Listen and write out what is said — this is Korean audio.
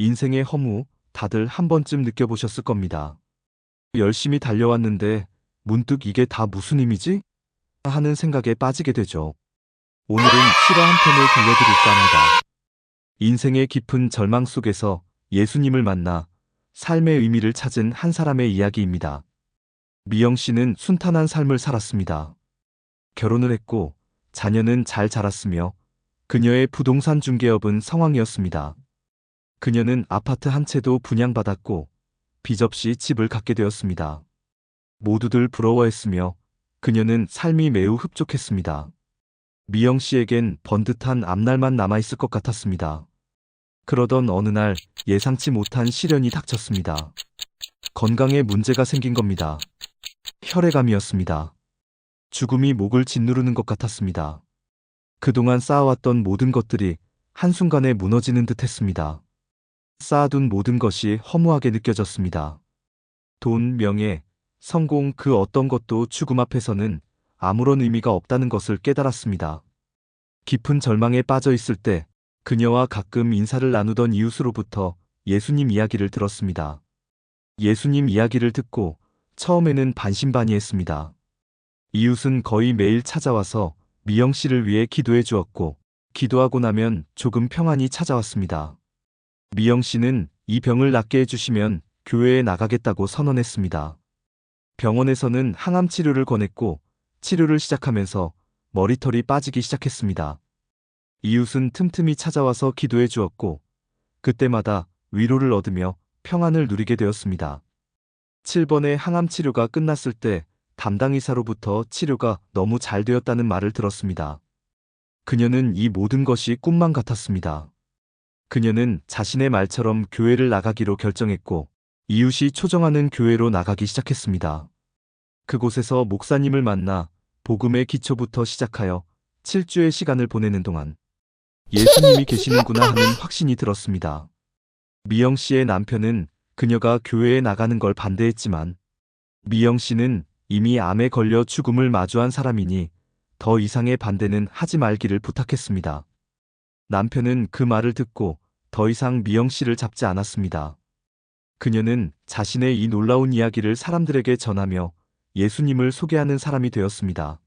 인생의 허무 다들 한 번쯤 느껴보셨을 겁니다. 열심히 달려왔는데 문득 이게 다 무슨 의미지? 하는 생각에 빠지게 되죠. 오늘은 실화 한 편을 들려드릴까 합니다. 인생의 깊은 절망 속에서 예수님을 만나 삶의 의미를 찾은 한 사람의 이야기입니다. 미영 씨는 순탄한 삶을 살았습니다. 결혼을 했고 자녀는 잘 자랐으며 그녀의 부동산 중개업은 성황이었습니다. 그녀는 아파트 한 채도 분양받았고 빚 없이 집을 갖게 되었습니다. 모두들 부러워했으며 그녀는 삶이 매우 흡족했습니다. 미영 씨에겐 번듯한 앞날만 남아있을 것 같았습니다. 그러던 어느 날 예상치 못한 시련이 닥쳤습니다. 건강에 문제가 생긴 겁니다. 혈액암이었습니다. 죽음이 목을 짓누르는 것 같았습니다. 그동안 쌓아왔던 모든 것들이 한순간에 무너지는 듯 했습니다. 쌓아둔 모든 것이 허무하게 느껴졌습니다. 돈, 명예, 성공 그 어떤 것도 죽음 앞에서는 아무런 의미가 없다는 것을 깨달았습니다. 깊은 절망에 빠져 있을 때 그녀와 가끔 인사를 나누던 이웃으로부터 예수님 이야기를 들었습니다. 예수님 이야기를 듣고 처음에는 반신반의했습니다. 이웃은 거의 매일 찾아와서 미영 씨를 위해 기도해 주었고 기도하고 나면 조금 평안이 찾아왔습니다. 미영 씨는 이 병을 낫게 해주시면 교회에 나가겠다고 선언했습니다. 병원에서는 항암 치료를 권했고 치료를 시작하면서 머리털이 빠지기 시작했습니다. 이웃은 틈틈이 찾아와서 기도해 주었고 그때마다 위로를 얻으며 평안을 누리게 되었습니다. 7번의 항암 치료가 끝났을 때 담당 의사로부터 치료가 너무 잘 되었다는 말을 들었습니다. 그녀는 이 모든 것이 꿈만 같았습니다. 그녀는 자신의 말처럼 교회를 나가기로 결정했고 이웃이 초정하는 교회로 나가기 시작했습니다. 그곳에서 목사님을 만나 복음의 기초부터 시작하여 7주의 시간을 보내는 동안 예수님이 계시는구나 하는 확신이 들었습니다. 미영 씨의 남편은 그녀가 교회에 나가는 걸 반대했지만 미영 씨는 이미 암에 걸려 죽음을 마주한 사람이니 더 이상의 반대는 하지 말기를 부탁했습니다. 남편은 그 말을 듣고 더 이상 미영 씨를 잡지 않았습니다. 그녀는 자신의 이 놀라운 이야기를 사람들에게 전하며 예수님을 소개하는 사람이 되었습니다.